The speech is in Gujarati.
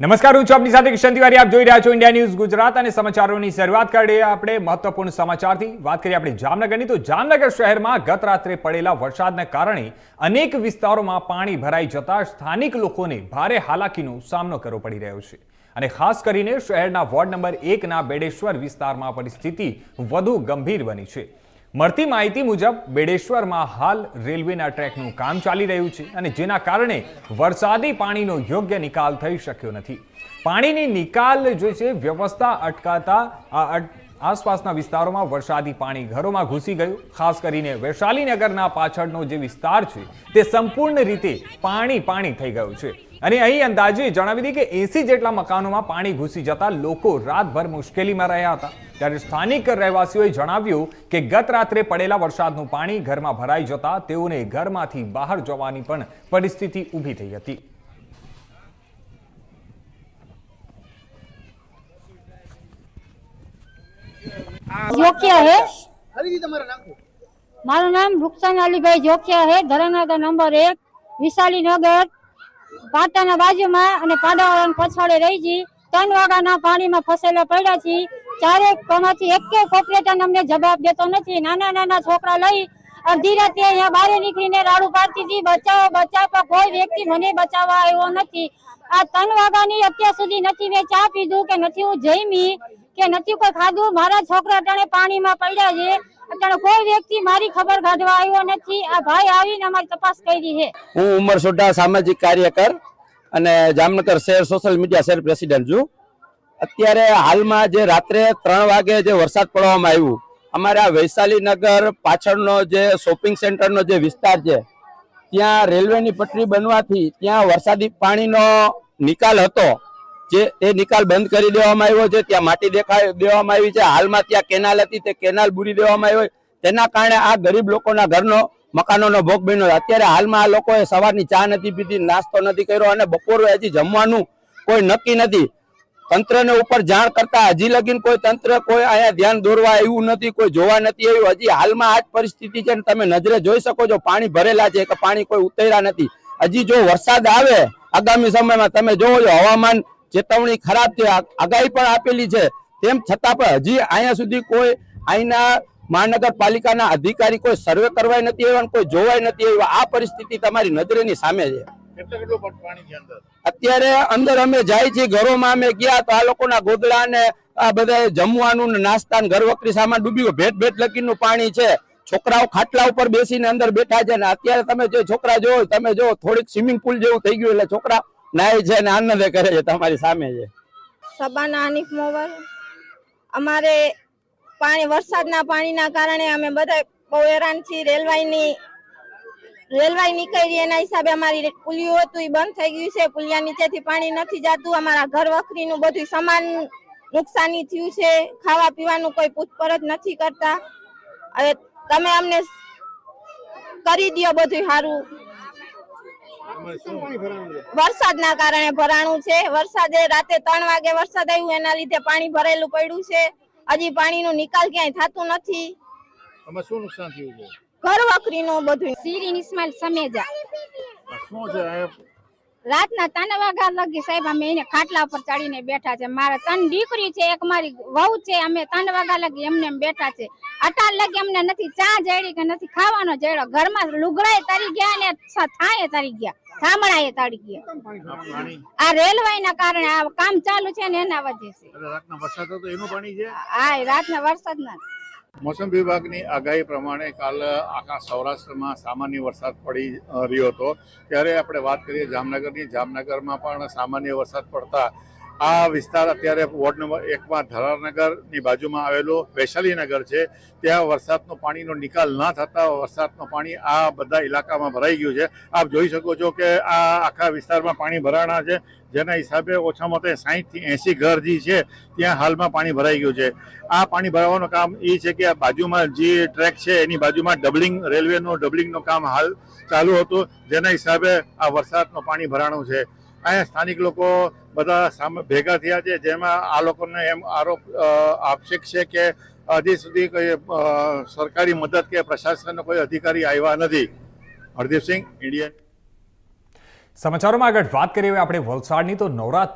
નમસ્કાર, હું છું આપની સાથે કિશન તિવારી. આપ જોઈ રહ્યા છો ઇન્ડિયા ન્યૂઝ ગુજરાત અને સમાચારોની શરૂઆત કરીએ આપણે મહત્વપૂર્ણ સમાચારથી. વાત કરીએ આપણે જામનગરની. તો જામનગર શહેરમાં ગત રાત્રે પડેલા વરસાદના કારણે અનેક વિસ્તારોમાં પાણી ભરાઈ જતા સ્થાનિક લોકોને ભારે હાલાકીનો સામનો કરવો પડી રહ્યો છે. અને ખાસ કરીને શહેરના વોર્ડ નંબર એકના બેડેશ્વર વિસ્તારમાં પરિસ્થિતિ વધુ ગંભીર બની છે. મળતી માહિતી મુજબ બેડેશ્વરમાં હાલ રેલવેના ટ્રેકનું કામ ચાલી રહ્યું છે અને જેના કારણે વરસાદી પાણીનો યોગ્ય નિકાલ થઈ શક્યો નથી. પાણીની નિકાલ જે છે વ્યવસ્થા અટકાતા આ આસપાસના વિસ્તારોમાં વરસાદી પાણી ઘરોમાં ઘૂસી ગયું. ખાસ કરીને વૈશાલીનગરના પાછળનો જે વિસ્તાર છે, તે સંપૂર્ણ રીતે પાણી પાણી થઈ ગયું છે. અને અહીં અંદાજે જણાવી દઈએ કે એસી જેટલા મકાનોમાં પાણી ઘૂસી જતા લોકો રાતભર મુશ્કેલીમાં રહ્યા હતા. ત્યારે સ્થાનિક રહેવાસીઓએ જણાવ્યું કે ગત રાત્રે પડેલા વરસાદનું પાણી ઘરમાં ભરાઈ જતા તેઓને ઘરમાંથી બહાર જવાની પણ પરિસ્થિતિ ઊભી થઈ હતી. જોકિયા હે? ફરીથી તમારું નામ મારું નામ રૂકસાન અલીભાઈ જોકિયા હે ધરમનગર નંબર એક વિશાલીનગર પાટાના બાજુમાં અને પાડાવાળાના પછાડે રહી છી ત્રણ વાગાના પાણીમાં ફસેલા પડ્યા છીએ ચારે કોમાંથી એક કોપરેટર અમને જવાબ દેતો નથી. નાના નાના છોકરા લઈ અડધી રાતે અહીંયા બહાર નીકળીને રાડું પાડતી હતી. બચાવો બચાવ પણ કોઈ વ્યક્તિ મને બચાવવા આવ્યો નથી. આ ત્રણ વાગ્યાની અત્યાર સુધી નથી મેં ચા પીધું કે નથી હું જઈમી કે નથી કોઈ ખાધું? મારા છોકરા અટાણે પાણીમાં પડ્યા છે. અટાણે કોઈ વ્યક્તિ મારી ખબર કાઢવા આવ્યો નથી. આ ભાઈ આવીને અમારી તપાસ કરી છે. હું ઉમર સોઢા સામાજિક કાર્યકર અને જામનગર શહેર સોશિયલ મીડિયા શહેર પ્રેસિડેન્ટ છું. અત્યારે હાલમાં જે રાત્રે ત્રણ વાગે જે વરસાદ પડવામાં આવ્યું, અમારા વૈશાલીનગર પાછળનો જે શોપિંગ સેન્ટરનો જે વિસ્તાર છે, ત્યાં રેલવેની પટરી બનવાથી ત્યાં વરસાદી પાણીનો નિકાલ હતો. જે એ નિકાલ બંધ કરી દેવામાં આવ્યો છે, ત્યાં માટી દેખાઈ દેવામાં આવી છે, હાલમાં ત્યાં કેનાલ હતી, તે કેનાલ બુરી દેવામાં આવી તેના કારણે આ ગરીબ લોકોના ઘરનો મકાનોનો ભોગ બન્યો. અત્યારે હાલમાં આ લોકોએ સવારની ચા નથી પીધી, નાસ્તો નથી કર્યો અને બપોરે હજી જમવાનું કોઈ નક્કી નથી. તંત્રને ઉપર જાણ કરતા હજી લગીન કોઈ તંત્ર કોઈ અહીંયા ધ્યાન દોરવા આવ્યું નથી, કોઈ જોવા નથી આવ્યું. હજી હાલમાં આ જ પરિસ્થિતિ છે તમે નજરે જોઈ શકો છો, પાણી ભરેલા છે કે પાણી કોઈ ઉતર્યા નથી. હજી જો વરસાદ આવે, આગામી સમયમાં તમે જોવો છો, હવામાન ચેતવણી ખરાબ છે આગાહી પણ આપેલી છે. તેમ છતાં પણ હજી અહીંયા સુધી કોઈ અહીંના મહાનગરપાલિકાના અધિકારી કોઈ સર્વે કરવાય નથી આવ્યા કોઈ જોવાય નથી આવ્યું આ પરિસ્થિતિ તમારી નજરેની સામે છે. અત્યારે અંદર અમે જાય છીએ ઘરોમાં અમે ગયા તો આ લોકોના ગોદડા ને આ બધા જમવાનું નાસ્તા ને ઘરવકરી સામાન ડૂબી ગયો. ભેટ ભેટ લગીનું પાણી છે. છોકરાઓ ખાટલા ઉપર બેસીને અંદર બેઠા છે ને અત્યારે તમે જે છોકરા જોવો તમે જો થોડીક સ્વિમિંગ પુલ જેવું થઈ ગયું એટલે છોકરા નાય છે ને આનંદ કરે છે, તમારી સામે છે. સબાના હનીફ મોવર. અમારે પાણી, વરસાદના પાણીના કારણે અમે બધા બહુ હેરાન છીએ. રેલવાઈની, રેલવાઈ નીકળી એના હિસાબે અમારી પુલિયું હતું એ બંધ થઈ ગયું છે. પુલિયા નીચેથી પાણી નથી જતું. અમારા ઘર વખરીનું બધું સમાન નુકસાની થયું છે. ખાવા પીવાનું કોઈ પૂછપરછ નથી કરતા. હવે તમે અમને કરી દો બધું સારું તમારે શું પાણી ભરાવાનું છે વરસાદના કારણે ભરાણું છે. વરસાદે રાતે ત્રણ વાગે વરસાદ આવ્યું. એના લીધે પાણી ભરેલું પડ્યું છે. હજી પાણીનો નિકાલ ક્યાંય થતું નથી. તમે શું નુકસાન થયું છે? ઘર વખરીનું બધું. સીરીન ઇસ્માઇલ સમેજા. શું છે? રાતના ત્રણ વાગ્યા લગી સાહેબ અમે એને ખાટલા ઉપર ચડીને બેઠા છે. મારા ત્રણ દીકરી છે એક મારી વહુ છે અમે ત્રણ વાગ્યા લગી એમને એમ બેઠા છે. અટાર લગી અમને નથી ચા જડી કે નથી ખાવાનો જડ્યો ઘરમાં લુગડાએ તરી ગયા ને થાય તરી ગયા. થાંભળાએ તરી ગયા. આ રેલવે ના કારણે આ કામ ચાલુ છે ને એના વજે છે. રાતના વરસાદ હતો એનું પાણી છે? હા રાતના વરસાદ ના. મોસમ વિભાગની આગાહી પ્રમાણે કાલ આખા સૌરાષ્ટ્રમાં સામાન્ય વરસાદ પડી રહ્યો હતો. ત્યારે આપણે વાત કરીએ જામનગરની. જામનગરમાં પણ સામાન્ય વરસાદ પડતા આ વિસ્તાર અત્યારે વોર્ડ નંબર એકમાં ધરારનગરની બાજુમાં આવેલો વૈશાલીનગર છે. ત્યાં વરસાદનો પાણીનો નિકાલ ન થતા વરસાદનું પાણી આ બધા ઇલાકામાં ભરાઈ ગયું છે. આપ જોઈ શકો છો કે આ આખા વિસ્તારમાં પાણી ભરાણા છે. જેના હિસાબે ઓછામાં ઓછા સાહીઠથી એંસી ઘર જે છે, ત્યાં હાલમાં પાણી ભરાઈ ગયું છે. આ પાણી ભરાવાનું કામ એ છે કે આ બાજુમાં જે ટ્રેક છે, એની બાજુમાં ડબલિંગ રેલવેનું ડબલિંગનું કામ હાલ ચાલુ હતું. જેના હિસાબે આ વરસાદનું પાણી ભરાણું છે. અહીંયા સ્થાનિક લોકો બધા સામે ભેગા થયા છે, જેમાં આ લોકોને એમ આરોપ આક્ષેપ છે કે હજી સુધી કોઈ સરકારી મદદ કે પ્રશાસનનો કોઈ અધિકારી આવ્યા નથી. હરદીપસિંહ, ઇન્ડિયન. સમાચારોમાં આગળ વાત કરીએ આપણે વલસાડની, તો નવરાત્ર